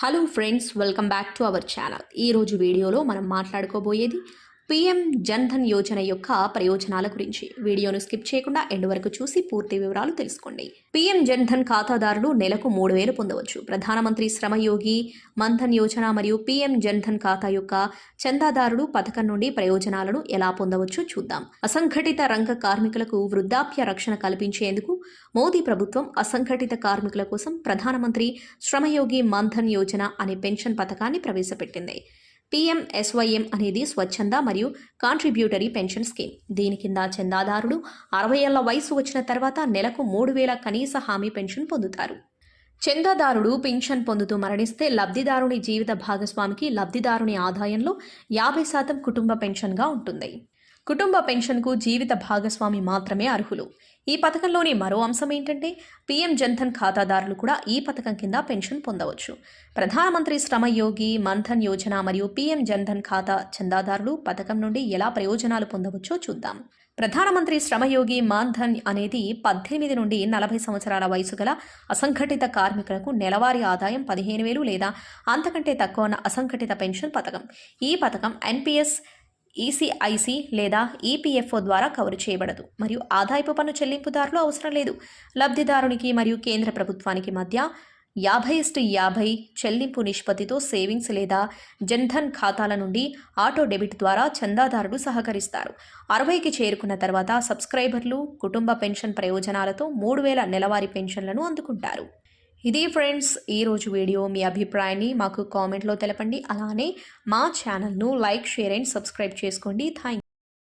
Hello friends welcome back to our channel ఈరోజు వీడియోలో మనం మాట్లాడుకోబోయేది పిఎం జన్ధన్ యోజన యొక్క ప్రయోజనాల గురించి. వీడియోను స్కిప్ చేయకుండా ఎండ్ వరకు చూసి పూర్తి వివరాలు తెలుసుకోండి. పిఎం జన్ధన్ ఖాతాదారులు నెలకు మూడు వేలు పొందవచ్చు. ప్రధానమంత్రి శ్రమయోగి మన్ధన్ యోజన మరియు పిఎం జన్ధన్ ఖాతా యొక్క చందాదారులు పథకం నుండి ప్రయోజనాలను ఎలా పొందవచ్చో చూద్దాం. అసంఘటిత రంగ కార్మికులకు వృద్ధాప్య రక్షణ కల్పించేందుకు మోదీ ప్రభుత్వం అసంఘటిత కార్మికుల కోసం ప్రధానమంత్రి శ్రమయోగి మన్ధన్ యోజన అనే పెన్షన్ పథకాన్ని ప్రవేశపెట్టింది. పిఎంఎస్వైఎం అనేది స్వచ్ఛంద మరియు కాంట్రిబ్యూటరీ పెన్షన్ స్కీమ్ దీని కింద చందాదారుడు అరవై ఏళ్ళ వయసు వచ్చిన తర్వాత నెలకు మూడు వేల కనీస హామీ పెన్షన్ పొందుతారు. చందాదారుడు పెన్షన్ పొందుతూ మరణిస్తే లబ్ధిదారుని జీవిత భాగస్వామికి లబ్ధిదారుని ఆదాయంలో యాభై శాతం కుటుంబ పెన్షన్గా ఉంటుంది. కుటుంబ పెన్షన్కు జీవిత భాగస్వామి మాత్రమే అర్హులు. ఈ పథకంలోని మరో అంశం ఏంటంటే పీఎం జన్ధన్ ఖాతాదారులు కూడా ఈ పథకం కింద పెన్షన్ పొందవచ్చు. ప్రధానమంత్రి శ్రమయోగి మన్ధన్ యోజన మరియు పీఎం జన్ధన్ ఖాతా చందాదారులు పథకం నుండి ఎలా ప్రయోజనాలు పొందవచ్చో చూద్దాం. ప్రధానమంత్రి శ్రమయోగి మాన్ధన్ అనేది పద్దెనిమిది నుండి నలభై సంవత్సరాల వయసు గల అసంఘటిత కార్మికులకు నెలవారీ ఆదాయం పదిహేను వేలు లేదా అంతకంటే తక్కువ ఉన్న అసంఘటిత పెన్షన్ పథకం. ఈ పథకం ఎన్పిఎస్ ఈసీఐసి లేదా ఈపీఎఫ్ఓ ద్వారా కవర్ చేయబడదు. మరియు ఆదాయపు పన్ను చెల్లింపుదారులు అవసరం లేదు. లబ్ధిదారునికి మరియు కేంద్ర ప్రభుత్వానికి మధ్య యాభై ఇస్టు యాభై చెల్లింపు నిష్పత్తితో సేవింగ్స్ లేదా జన్ధన్ ఖాతాల నుండి ఆటో డెబిట్ ద్వారా చందాదారుడు సహకరిస్తారు. అరవైకి చేరుకున్న తర్వాత సబ్స్క్రైబర్లు కుటుంబ పెన్షన్ ప్రయోజనాలతో మూడు వేల నెలవారీ పెన్షన్లను అందుకుంటారు. ఇది ఫ్రెండ్స్ ఈరోజు వీడియో మీ అభిప్రాయాన్ని మాకు కామెంట్లో తెలపండి. అలానే మా ఛానల్ను లైక్ షేర్ అండ్ సబ్స్క్రైబ్ చేసుకోండి. థ్యాంక్